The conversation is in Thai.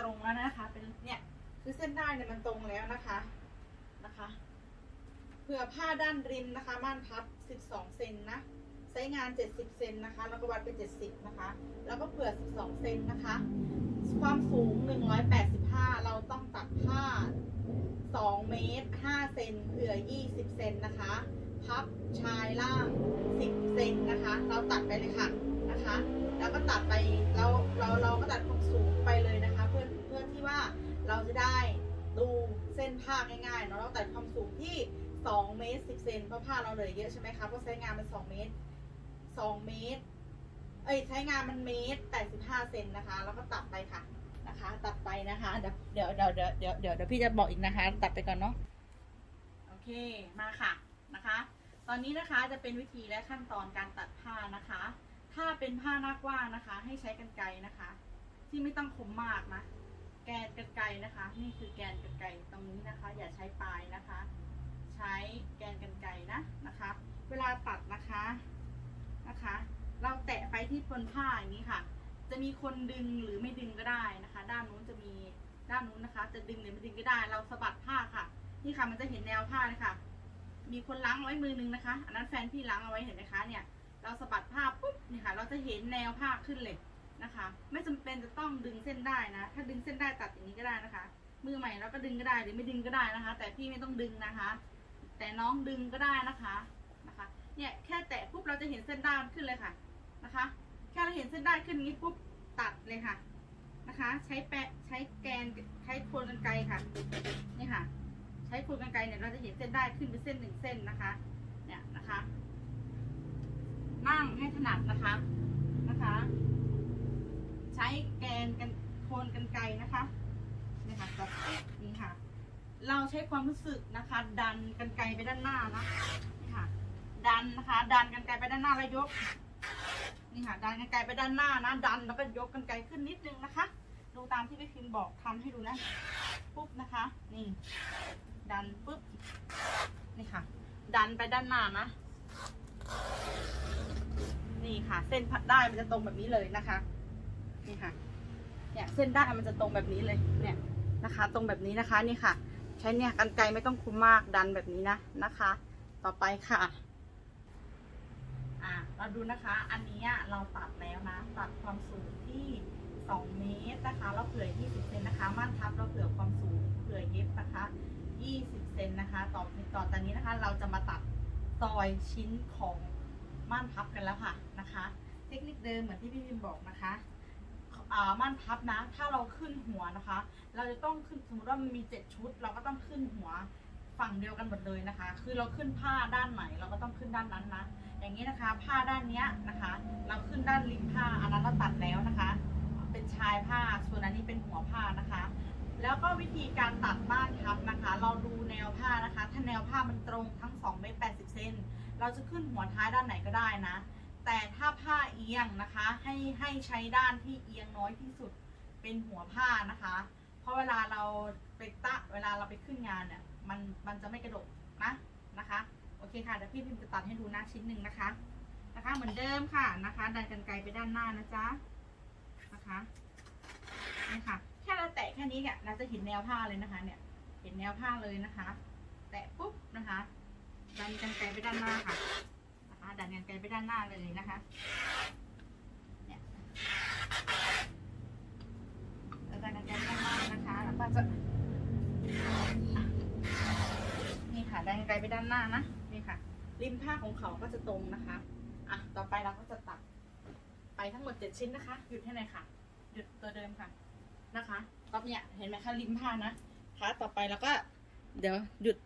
ตรงแล้วนะคะ เป็นเนี่ยคือเส้นได้เนี่ยมันตรงแล้วนะคะนะคะเผื่อผ้าด้านริมนะคะม่านพับ 12 เซนนะไซส์งาน 70 เซนนะคะ แล้วก็วัดเป็น70 นะคะ แล้วก็เผื่อ 12 เซนนะคะ ความสูง 185 เราต้องตัดผ้า 2 เมตร 5 เซนเผื่อ 20 เซนนะคะ พับชายล่าง 10 ดูเส้นผ้าง่ายๆเนาะเราตัดความสูงที่2เมตร10เซนเพราะผ้าเราเหลือเยอะใช่ไหมคะเพราะใช้งานมัน2เมตร2เมตร เอ้ยใช้งานมันเมตร85เซนนะคะ แล้วก็ตัดไปค่ะนะคะ ตัดไปนะคะเดี๋ยวเดี๋ยวเดี๋ยวเดี๋ยวเดี๋ยวเดี๋ยวเดี๋ยวพี่จะบอกอีกนะคะ ตัดไปก่อนเนาะโอเคมาค่ะนะคะ ตอนนี้นะคะจะเป็นวิธีและขั้นตอนการตัดผ้านะคะ ถ้าเป็นผ้าหน้ากว้างนะคะ ให้ใช้กรรไกรนะคะ ที่ไม่ต้องคมมากนะ แกนกรรไกนะคะ นี่คือแกนกรรไกตรงนี้นะคะ อย่าใช้ปลายนะคะ ใช้แกนกรรไกรนะนะคะ เวลาตัดนะคะนะคะ เราแตะไปที่บนผ้าอย่างนี้ค่ะ จะมีคนดึงหรือไม่ดึงก็ได้นะคะ ด้านนู้นจะมีด้านนู้นนะคะ จะดึงหรือไม่ดึงก็ได้ เราสะบัดผ้าค่ะ นี่ค่ะมันจะเห็นแนวผ้าเลยค่ะมีคนล้างเอาไว้มือนึงนะคะ อันนั้นแฟนพี่ล้างเอาไว้เห็นไหมคะเนี่ย เราสะบัดผ้าปุ๊บนี่ค่ะ เราจะเห็นแนวผ้าขึ้นเลย นะคะ ไม่จำเป็นจะต้องดึงเส้นได้นะ ถ้าดึงเส้นได้ตัดอย่างนี้ก็ได้นะคะ มือใหม่เราก็ดึงก็ได้หรือไม่ดึงก็ได้นะคะ แต่พี่ไม่ต้องดึงนะคะ แต่น้องดึงก็ได้นะคะนะคะ เนี่ยแค่แตะปุ๊บเราจะเห็นเส้นด้านขึ้นเลยค่ะนะคะ แค่เราเห็นเส้นได้ขึ้นนี้ปุ๊บตัดเลยค่ะนะคะ ใช้แปะใช้แกนใช้โคนกันไกรค่ะนี่ค่ะ ใช้โคนกันไกรเนี่ยเราจะเห็นเส้นได้ขึ้นเป็นเส้นหนึ่งเส้นนะคะ เนี่ยนะคะ นั่งให้ถนัดนะคะนะคะ ช้แกนกันโคนกันไกนะคะนี่ค่ะตัดนี่ค่ะ เราใช้ความรู้สึกนะคะ ดันกันไกไปด้านหน้านะนี่ค่ะ ดันนะคะ ดันกันไกไปด้านหน้าแล้วยกนี่ค่ะ ดันกันไกไปด้านหน้านะ ดันแล้วก็ยกกันไกขึ้นนิดนึงนะคะ ดูตามที่พี่พิมบอกทำให้ดูนะปุ๊บนะคะ นี่ ดันปุ๊บนี่ค่ะ ดันไปด้านหน้านะนี่ค่ะ เส้นได้มันจะตรงแบบนี้เลยนะคะ นี่ค่ะ เนี่ยเส้นด้มันจะตรงแบบนี้เลย เนี่ยนะคะ ตรงแบบนี้นะคะนี่ค่ะ ใช้เนี่ยกันไกรไม่ต้องคุ้มมากดันแบบนี้นะนะคะ ต่อไปค่ะอะเราดูนะคะ อันนี้เราตัดแล้วนะ ตัดความสูงที่ 2 เมตรนะคะ เราเผื่อ 20 เซนนะคะ ม่านทับเราเผื่อความสูง เผื่อเย็บนะคะ 20 เซนนะคะ ต่อต่อตอนนี้นะคะ เราจะมาตัดซอยชิ้นของม่านพับกันแล้วค่ะนะคะ เทคนิคเดิมเหมือนที่พี่พิมบอกนะคะ ม่านพับนะ ถ้าเราขึ้นหัวนะคะ เราจะต้องขึ้นสมมติว่ามันมีเจ็ดชุด เราก็ต้องขึ้นหัวฝั่งเดียวกันหมดเลยนะคะ คือเราขึ้นผ้าด้านไหนเราก็ต้องขึ้นด้านนั้นนะ อย่างนี้นะคะ ผ้าด้านเนี้ยนะคะ เราขึ้นด้านริมผ้าอันนั้นเราตัดแล้วนะคะ เป็นชายผ้าส่วนอันนี้เป็นหัวผ้านะคะ แล้วก็วิธีการตัดบ้านทับนะคะ เราดูแนวผ้านะคะ ถ้าแนวผ้ามันตรงทั้ง2เมตร80เซนเราจะขึ้นหัวท้ายด้านไหนก็ได้นะ แต่ถ้าผ้าเอียงนะคะ ให้ให้ใช้ด้านที่เอียงน้อยที่สุดเป็นหัวผ้านะคะ เพราะเวลาเราไปตะเวลาเราไปขึ้นงานเนี่ยมันมันจะไม่กระดกนะนะคะโอเคค่ะเดี๋ยวพี่พิมพ์จะตัดให้ดูนะชิ้นหนึ่งนะคะนะคะเหมือนเดิมค่ะนะคะ ดันกันไกลไปด้านหน้านะจ๊ะนะคะนี่ค่ะแค่เราแตะแค่นี้เนี่ยเราจะเห็นแนวผ้าเลยนะคะ เนี่ย เห็นแนวผ้าเลยนะคะ แตะปุ๊บนะคะ ดันกันไกลไปด้านหน้าค่ะ นะคะดันกันไกลไปด้านหน้าเลยนะคะเนี่ยแล้วดันกันไกลไปด้านหน้านะคะแล้วก็จะนี่ค่ะดันกันไกลไปด้านหน้านะนี่ค่ะ ริมผ้าของเขาก็จะตรงนะคะอะต่อไปเราก็จะตัด ไปทั้งหมดเจ็ดชิ้นนะคะ หยุดให้หน่อยค่ะ หยุดตัวเดิมค่ะนะคะก็เนี่ยเห็นไหมคะริมผ้านะคะต่อไปเราก็ เดี๋ยวหยุด